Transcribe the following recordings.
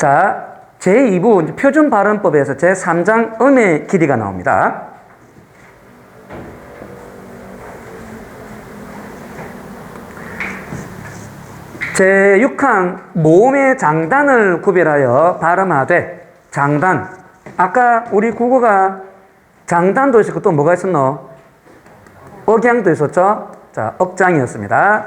자, 제2부 이제 표준 발음법에서 제3장 음의 길이가 나옵니다. 제6항 모음의 장단을 구별하여 발음하되 장단 아까 우리 국어가 장단도 있었고 또 뭐가 있었노? 억양도 있었죠? 자, 억장이었습니다.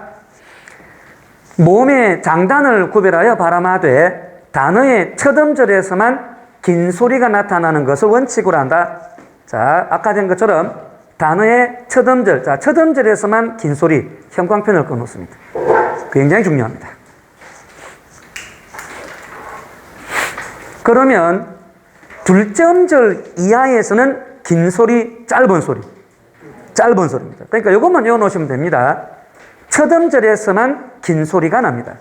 모음의 장단을 구별하여 발음하되 단어의 첫 음절에서만 긴 소리가 나타나는 것을 원칙으로 한다. 자, 아까 된 것처럼 단어의 첫 음절, 자, 첫 음절에서만 긴 소리, 형광펜을 꺼놓습니다. 굉장히 중요합니다. 그러면 둘째 음절 이하에서는 긴 소리, 짧은 소리. 짧은 소리입니다. 그러니까 이것만 외워놓으시면 됩니다. 첫 음절에서만 긴 소리가 납니다.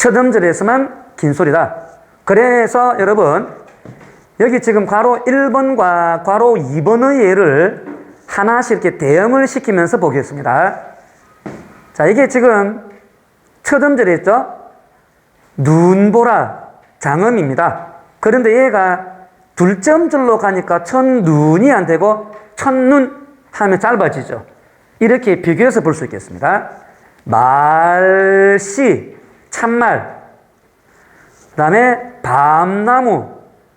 첫 음절에서만 긴 소리다. 그래서 여러분, 여기 지금 괄호 1번과 괄호 2번의 예를 하나씩 이렇게 대응을 시키면서 보겠습니다. 자, 이게 지금 첫 음절에 있죠? 눈보라 장음입니다. 그런데 얘가 둘째 음절로 가니까 첫눈이 안 되고 첫눈 하면 짧아지죠. 이렇게 비교해서 볼 수 있겠습니다. 말씨, 참말. 그 다음에 밤나무,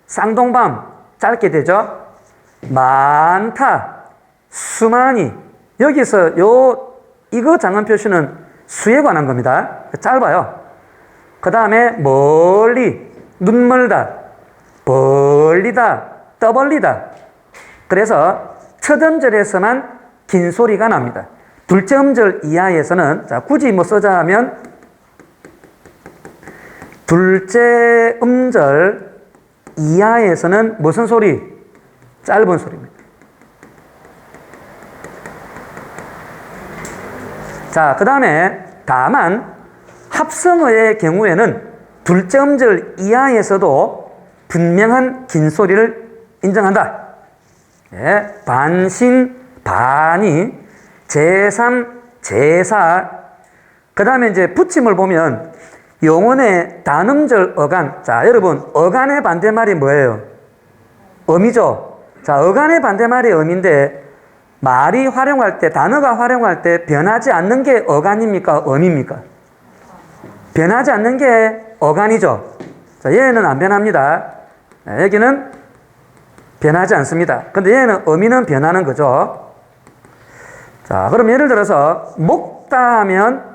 쌍동밤, 짧게 되죠. 많다, 수많이. 여기서 요, 이거 장음 표시는 수에 관한 겁니다. 짧아요. 그 다음에 멀리, 눈멀다, 벌리다, 떠벌리다. 그래서 첫 음절에서만 긴 소리가 납니다. 둘째 음절 이하에서는 자 굳이 뭐 쓰자면 둘째 음절 이하에서는 무슨 소리? 짧은 소리입니다. 자, 그 다음에 다만 합성어의 경우에는 둘째 음절 이하에서도 분명한 긴 소리를 인정한다. 예, 반신, 반이, 제3, 제4. 그 다음에 이제 붙임을 보면 영혼의 단음절 어간. 자, 여러분, 어간의 반대말이 뭐예요? 음이죠. 자, 어간의 반대말이 음인데 말이 활용할 때, 단어가 활용할 때 변하지 않는 게 어간입니까? 음입니까? 변하지 않는 게 어간이죠. 자, 얘는 안 변합니다. 네, 여기는 변하지 않습니다. 근데 얘는 의미는 변하는 거죠. 자, 그럼 예를 들어서 먹다 하면